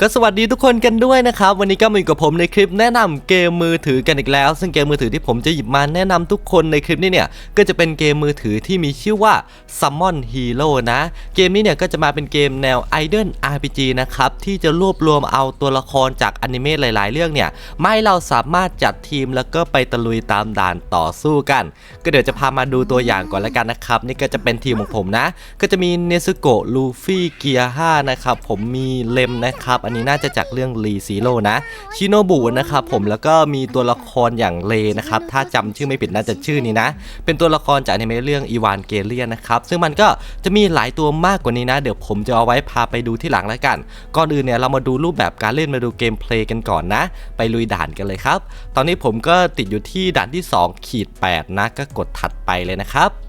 ก็สวัสดีทุกคนกันด้วยนะครับ วันนี้ก็มาอยู่กับผมในคลิปแนะนำเกมมือถือกันอีกแล้ว ซึ่งเกมมือถือที่ผมจะหยิบมาแนะนำทุกคนในคลิปนี้เนี่ยก็จะเป็นเกมมือถือที่มีชื่อว่า Summon Hero นะ เกมนี้เนี่ยก็จะมาเป็นเกมแนว Idol RPG นะครับที่จะรวบรวมเอาตัวละครจากอนิเมะหลาย ๆ เรื่องเนี่ยมาให้เราสามารถจัดทีมแล้วก็ไปตะลุยตามด่านต่อสู้กัน ก็เดี๋ยวจะพามาดูตัวอย่างก่อนละกันนะครับนี่ก็จะเป็นทีมของผมนะ ก็จะมีเนซึโกะลูฟี่เกียร์5นะครับผมมีเลมนะครับอันนี้น่าจะจากเรื่องรีซีโร่นะชิโนบุนะครับผมแล้วก็มีตัวละครอย่างเลนะครับถ้าจำชื่อไม่ผิดน่าจะชื่อนี้นะ เป็นตัวละครจากอนิเรื่องอีวานเกเลียนนะครับซึ่งมันก็จะมีหลายตัวมากกว่านี้นะ เดี๋ยวผมจะเอาไว้พาไปดูที่หลังแล้วกัน ก่อนอื่นเนี่ยเรามาดูรูปแบบการเล่นมาดูเกมเพลย์กันก่อนนะ ไปลุยด่านกันเลยครับ ตอนนี้ผมก็ติดอยู่ที่ด่านที่ 2 ขีด8นะก็กดถัดไปเลยนะครับ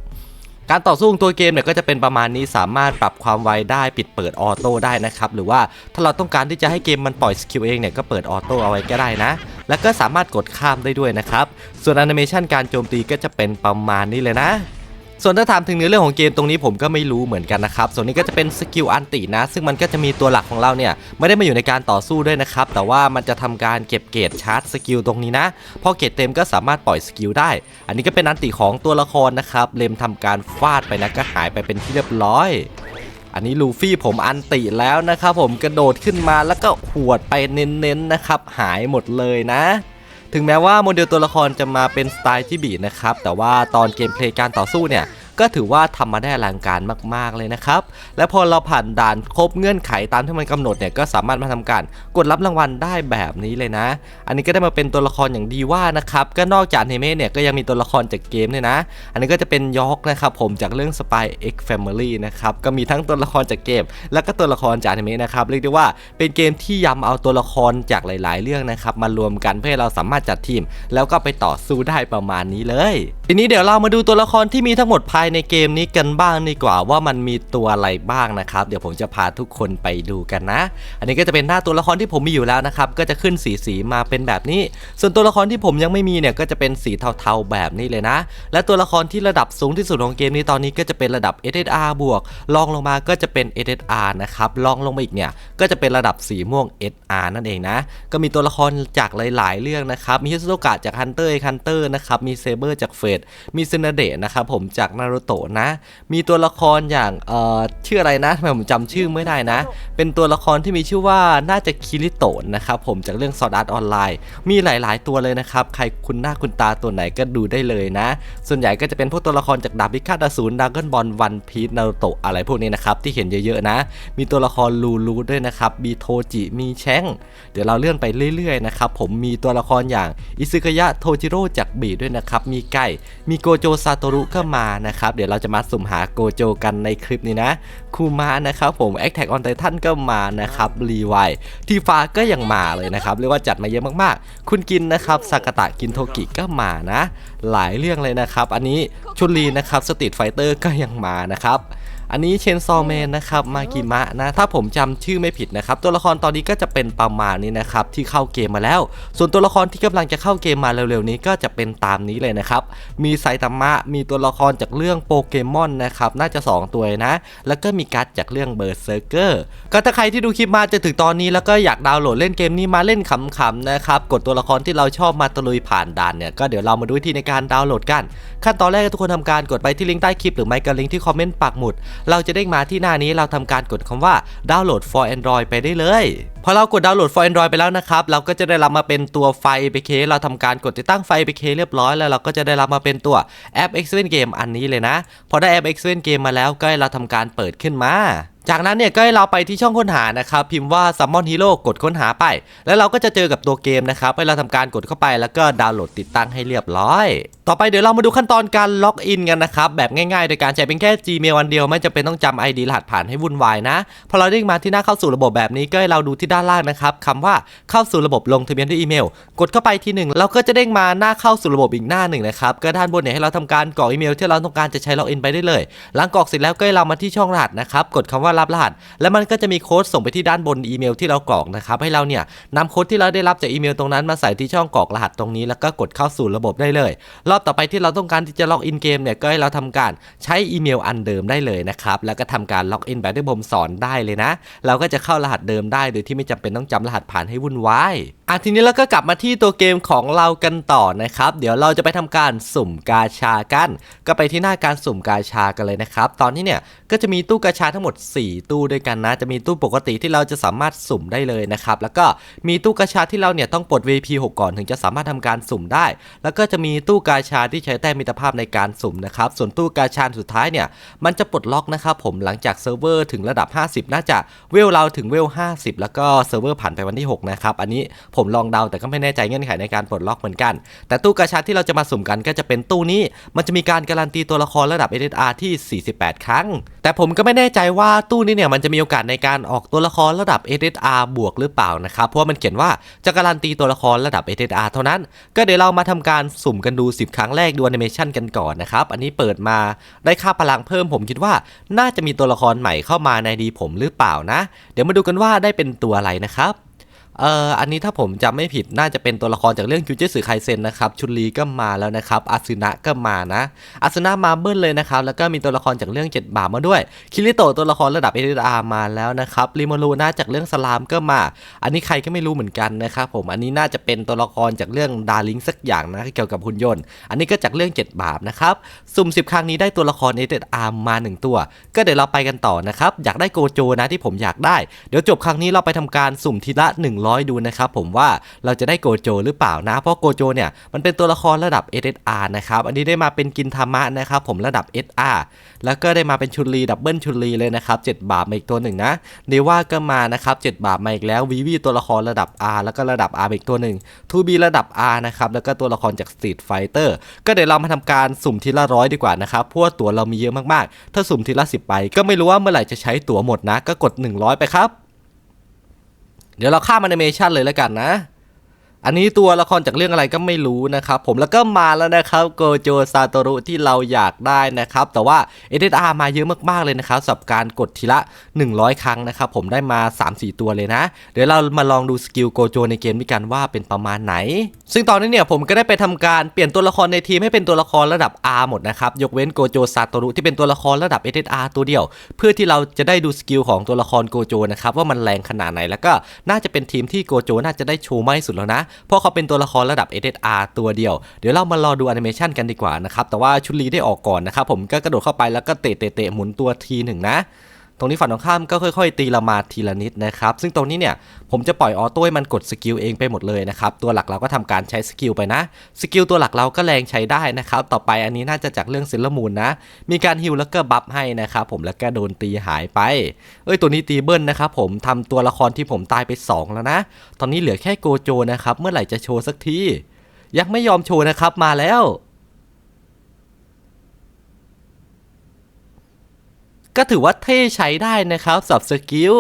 การต่อสู้ของตัวเกมเนี่ยก็จะเป็นประมาณนี้สามารถปรับความไวได้ปิดเปิดออโต้ได้นะครับหรือว่าถ้าเราต้องการที่จะให้เกมมันปล่อยสกิลเองเนี่ยก็เปิดออโต้เอาไว้ก็ได้นะ แล้วก็สามารถกดข้ามได้ด้วยนะครับส่วนแอนิเมชันการโจมตีก็จะเป็นประมาณนี้เลยนะ ส่วนถ้าถามถึงเนื้อเรื่องของเกมตรงนี้ผมก็ไม่รู้เหมือนกันนะครับ ส่วนนี้ก็จะเป็นสกิลอันตินะ ซึ่งมันก็จะมีตัวหลักของเราเนี่ยไม่ได้มาอยู่ในการต่อสู้ด้วยนะครับ แต่ว่ามันจะทำการเก็บเกรดชาร์จสกิลตรงนี้นะ พอเกรดเต็มก็สามารถปล่อยสกิลได้ อันนี้ก็เป็นอันติของตัวละครนะครับ เลมทำการฟาดไปนะก็หายไปเป็นที่เรียบร้อยอันนี้ลูฟี่ผมอันติแล้วนะครับผมกระโดดขึ้นมาแล้วก็หวดไปเน้นๆนะครับ หายหมดเลยนะ ถึงแม้ว่าโมเดลตัวละครจะมาเป็นสไตล์ที่บีนะครับแต่ว่าตอนเกมเพลย์การต่อสู้เนี่ย ก็ถือว่าทำมาได้อลังการมาก ๆ เลยนะครับ และพอเราผ่านด่านครบเงื่อนไขตามที่มันกำหนดเนี่ยก็สามารถมาทำการกดรับรางวัลได้แบบนี้เลยนะ อันนี้ก็ได้มาเป็นตัวละครอย่างดีว่านะครับก็นอกจากเนเมะเนี่ยก็ยังมีตัวละครจากเกมเนี่ยนะ อันนี้ก็จะเป็นยอกนะครับผมจากเรื่อง Spy X Family นะครับก็มีทั้งตัวละครจากเกม แล้วก็ตัวละครจากอนิเมะนะครับเรียกได้ว่าเป็นเกมที่ยำเอาตัวละครจากหลาย ๆ เรื่องนะครับมารวมกันเพื่อให้เราสามารถจัดทีม แล้วก็ไปต่อสู้ได้ประมาณนี้เลยทีนี้เดี๋ยวเรามาดูตัวละครที่มีทั้งหมดภายในเกมนี้กันบ้างดีกว่าว่ามันมีตัวอะไรบ้างนะครับ เดี๋ยวผมจะพาทุกคนไปดูกันนะ อันนี้ก็จะเป็นหน้าตัวละครที่ผมมีอยู่แล้วนะครับ ก็จะขึ้นสีสีมาเป็นแบบนี้ ส่วนตัวละครที่ผมยังไม่มีเนี่ยก็จะเป็นสีเทาๆแบบนี้เลยนะ และตัวละครที่ระดับสูงที่สุดของเกมนี้ตอนนี้ก็จะเป็นระดับ SSR บวกลองลงมาก็จะเป็น SSR นะครับลองลงมาอีกเนี่ยก็จะเป็นระดับสีม่วง SR นั่นเองนะ ก็มีตัวละครจากหลาย ๆ เรื่องนะครับมีฮิซุโตกะจากฮันเตอร์ฮันเตอร์นะครับมีเซเบอร์จากเฟดมีซึนาเดะนะครับผมจากนารูโตะนะ มีตัวละครอย่างเอ่อชื่ออะไรนะทำไมผมจำชื่อไม่ได้นะ เป็นตัวละครที่มีชื่อว่าน่าจะคิริโตะนะครับผมจากเรื่องซอด a ร์ตออนไลน์ มีหลาย ๆ ตัวเลยนะครับ ใครคุณหน้าคุณตาตัวไหนก็ดูได้เลยนะ ส่วนใหญ่ก็จะเป็นพวกตัวละครจากดาบพิฆาตอสูรดราก้อนบอลวันพีชนารูโตะอะไรพวกนี้นะครับที่เห็นเยอะ ๆ นะ มีตัวละครลูลูด้วยนะครับมีโทจิมีแชงเดี๋ยวเราเลื่อนไปเรื่อย ๆ นะครับผมมีตัวละครอย่างอิซึกยะโทจิโร่จากบีด้วยนะครับมีไก่มีโกโจซาโตรุก็มานะครับ เดี๋ยวเราจะมาสุ่มหาโกโจกันในคลิปนี้นะ คูมานะครับผมแอคแท็กออนไททันก็มานะครับ รีไวทีฟ้าก็ยังมาเลยนะครับ เรียกว่าจัดมาเยอะมากๆ คุณกินนะครับสากตะกินโทกิก็มานะ หลายเรื่องเลยนะครับ อันนี้ชุนลีนะครับสตรีทไฟเตอร์ก็ยังมานะครับ อันนี้เชนซอแมนนะครับมากิมะนะถ้าผมจำชื่อไม่ผิดนะครับตัวละครตอนนี้ก็จะเป็นประมาณนี้นะครับที่เข้าเกมมาแล้ว ส่วนตัวละครที่กำลังจะเข้าเกมมาเร็วๆนี้ก็จะเป็นตามนี้เลยนะครับมีไซตามะมีตัวละครจากเรื่องโปเกมอนนะครับน่าจะ 2 ตัวนะ แล้วก็มีการ์ดจากเรื่องเบอร์เซอร์เกอร์ก็ถ้าใครที่ดูคลิปมาจนถึงตอนนี้แล้วก็อยากดาวน์โหลดเล่นเกมนี้มาเล่นขำๆนะครับกดตัวละครที่เราชอบมาตะลุยผ่านด่านเนี่ยก็เดี๋ยวเรามาดูวิธีในการดาวน์โหลดกัน ขั้นตอนแรกทุกคนทำการกดไปที่ลิงก์ใต้คลิปหรือไม่ก็ลิงก์ที่คอมเมนต์ปักหมุดเราจะได้มาที่หน้านี้เราทำการกดคำว่าดาวน์โหลด for Android ไปได้เลยพอเรากดดาวน์โหลด for Android ไปแล้วนะครับ เราก็จะได้รับมาเป็นตัวไฟ APK เราทำการกดติดตั้งไฟ APK เรียบร้อยแล้วเราก็จะได้รับมาเป็นตัวแอป x 7 Game อันนี้เลยนะ พอได้แอป x 7 Game มาแล้วก็ให้เราทำการเปิดขึ้นมา จากนั้นเนี่ยก็ให้เราไปที่ช่องค้นหานะครับพิมพ์ว่า Summon Hero กดค้นหาไป แล้วเราก็จะเจอกับตัวเกมนะครับให้เราทำการกดเข้าไปแล้วก็ดาวน์โหลดติดตั้งให้เรียบร้อย ต่อไปเดี๋ยวเรามาดูขั้นตอนการล็อกอินกันนะครับแบบง่ายๆ โดยการใช้เป็นแค่ Gmail อันเดียวไม่จำเป็นต้องจำ ID รหัสผ่านให้วุ่นวายนะพอเราเด้งมาที่หน้าเข้าสู่ระบบแบบนี้ก็ให้เราดูที่ด้านล่างนะครับคำว่าเข้าสู่ระบบลงทะเบียนด้วยอีเมล กดเข้าไปทีหนึ่งเราก็จะเด้งมาหน้าเข้าสู่ระบบอีกหน้าหนึ่งนะครับก็ด้านบนเนี่ยให้เราทำการกรอกอีเมลที่เราต้องการจะใช้ล็อกอินไปได้เลย หลังกรอกเสร็จแล้วก็ให้เรามาที่ช่องรหัสนะครับกดคำว่ารับรหัส แล้วมันก็จะมีโค้ดส่งไปที่ด้านบนอีเมลที่เรากรอกนะครับให้เราเนี่ยนำโค้ดที่เราได้รับจากอีเมลตรงนั้นมาใส่ที่ช่องกรอกรหัสตรงนี้แล้วก็กดเข้าสู่ระบบได้เลย รอบต่อไปที่เราต้องการที่จะล็อกอินเกมเนี่ยก็ให้เราทำการใช้อีเมลอันเดิมได้เลยนะครับแล้วก็ทำการล็อกอินแบบที่ผมสอนได้เลยนะ เราก็จะเข้ารหัสเดิมได้โดยที่ไม่ไม่จำเป็นต้องจำรหัสผ่านให้วุ่นวายอะทีนี้เราก็กลับมาที่ตัวเกมของเรากันต่อนะครับ เดี๋ยวเราจะไปทำการสุ่มกาชากัน ก็ไปที่หน้าการสุ่มกาชากันเลยนะครับ ตอนนี้เนี่ยก็จะมีตู้กาชาทั้งหมด 4 ตู้ด้วยกันนะ จะมีตู้ปกติที่เราจะสามารถสุ่มได้เลยนะครับ แล้วก็มีตู้กาชาที่เราเนี่ยต้องปลด VP 6 ก่อนถึงจะสามารถทำการสุ่มได้ แล้วก็จะมีตู้กาชาที่ใช้แต้มมิตรภาพในการสุ่มนะครับ ส่วนตู้กาชาสุดท้ายเนี่ยมันจะปลดล็อกนะครับผมหลังจากเซิร์ฟเวอร์ถึงระดับ 50 น่าจะเวลเราถึงเวล 50 แล้วก็เซิร์ฟเวอร์ผ่านไปวันที่ 6 นะครับ อันนี้ผมลองเดาแต่ก็ไม่แน่ใจเงื่อนไขในการปลดล็อกเหมือนกัน แต่ตู้กาชาที่เราจะมาสุ่มกันก็จะเป็นตู้นี้ มันจะมีการการันตีตัวละครระดับ SSR ที่ 48 ครั้ง แต่ผมก็ไม่แน่ใจว่าตู้นี้เนี่ยมันจะมีโอกาสในการออกตัวละครระดับ SSR บวกหรือเปล่านะครับ เพราะว่ามันเขียนว่าจะการันตีตัวละครระดับ SSR เท่านั้น ก็เดี๋ยวเรามาทำการสุ่มกันดู 10 ครั้งแรกดูแอนิเมชันกันก่อนนะครับ อันนี้เปิดมาได้ค่าพลังเพิ่มผมคิดว่าน่าจะมีตัวละครใหม่เข้ามาในดีผมหรือเปล่านะ เดี๋ยวมาดูกันว่าได้เป็นตัวอะไรนะครับ เอ่ออันนี้ถ้าผมจำไม่ผิดน่าจะเป็นตัวละครจากเรื่องคิวจิสึไคเซนนะครับชุนลีก็มาแล้วนะครับอาซึนะก็มานะอาซึนะมาเบิ้ลเลยนะครับแล้วก็มีตัวละครจากเรื่อง 7 บาทมาด้วยคิริโตะตัวละครระดับเอเดอามาแล้วนะครับริโมรูนะจากเรื่องสลามก็มา อันนี้ใครก็ไม่รู้เหมือนกันนะครับผมอันนี้น่าจะเป็นตัวละครจากเรื่องดาริงสักอย่างนะเกี่ยวกับหุ่นยนต์ อันนี้ก็จากเรื่อง 7 บาทนะครับสุ่ม 10 ครั้งนี้ได้ตัวละครเอเดอามา 1 ตัว ก็เดี๋ยวเราไปกันต่อนะครับอยากได้โกโจนะที่ผมอยากได้เดี๋ยวจบครั้งนี้เราไปทำการสุ่มทีละ100 ดูนะครับผมว่าเราจะได้โกโจหรือเปล่านะ เพราะโกโจเนี่ยมันเป็นตัวละครระดับ SSR นะครับ อันนี้ได้มาเป็นกินธรรมะนะครับผมระดับ SR แล้วก็ได้มาเป็นชุนลีดับเบิลชุนลีเลยนะครับ 7 บาทมาอีกตัวหนึ่งนะเนว่าก็มานะครับ 7 บาทมาอีกแล้ววีวีตัวละครระดับ R แล้วก็ระดับ R อีกตัวหนึ่งทูบีระดับ R นะครับแล้วก็ตัวละครจาก Street Fighter ก็เดี๋ยวเรามาทำการสุ่มทีละร้อยดีกว่านะครับเพราะว่าตัวเรามีเยอะมากๆ ถ้าสุ่มทีละ 10 ไป ก็ไม่รู้ว่าเมื่อไหร่จะใช้ตั๋วหมดนะ ก็กด 100 ไปครับ เดี๋ยวเราข้ามแอนิเมชันเลยแล้วกันนะ อันนี้ตัวละครจากเรื่องอะไรก็ไม่รู้นะครับ ผมแล้วก็มาแล้วนะครับโกโจซาโตรุที่เราอยากได้นะครับ แต่ว่า SSR มาเยอะมากๆเลยนะครับสับการกดทีละ 100 ครั้งนะครับ ผมได้มา 3-4 ตัวเลยนะ เดี๋ยวเรามาลองดูสกิลโกโจในเกมด้วยกันว่าเป็นประมาณไหน ซึ่งตอนนี้เนี่ยผมก็ได้ไปทำการเปลี่ยนตัวละครในทีมให้เป็นตัวละครระดับ R หมดนะครับ ยกเว้นโกโจซาโตรุที่เป็นตัวละครระดับ SSR ตัวเดียว เพื่อที่เราจะได้ดูสกิลของตัวละครโกโจนะครับว่ามันแรงขนาดไหนแล้วก็น่าจะเป็นทีมที่โกโจน่าจะได้โชว์มากที่สุดแล้วนะเพราะเขาเป็นตัวละครระดับ SSR ตัวเดียว เดี๋ยวเรามารอดูแอนิเมชันกันดีกว่านะครับ แต่ว่าชุดลีได้ออกก่อนนะครับผมก็กระโดดเข้าไปแล้วก็เตะเตะเตะหมุนตัวทีหนึ่งนะ ตรงนี้ฝั่งตรงข้ามก็ค่อยๆ ตีเรามาทีละนิดนะครับ ซึ่งตรงนี้เนี่ยผมจะปล่อยออโต้ให้มันกดสกิลเองไปหมดเลยนะครับ ตัวหลักเราก็ทำการใช้สกิลไปนะ สกิลตัวหลักเราก็แรงใช้ได้นะครับ ต่อไปอันนี้น่าจะจากเรื่องซิลลมูนนะ มีการฮิลแล้วก็บัฟให้นะครับผมแล้วก็โดนตีหายไป เอ้ยตัวนี้ตีเบิ้ลนะครับผมทำตัวละครที่ผมตายไป 2 แล้วนะ ตอนนี้เหลือแค่โกโจนะครับ เมื่อไหร่จะโชว์สักที ยังไม่ยอมโชว์นะครับมาแล้ว ก็ถือว่าเท่ใช้ได้นะครับสับสกิล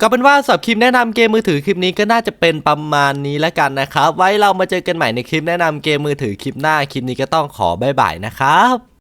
ก็เป็นว่าสำหรับคลิปแนะนำเกมมือถือคลิปนี้ก็น่าจะเป็นประมาณนี้แล้วกันนะครับ ไว้เรามาเจอกันใหม่ในคลิปแนะนำเกมมือถือคลิปหน้าคลิปนี้ก็ต้องขอบายบายนะครับ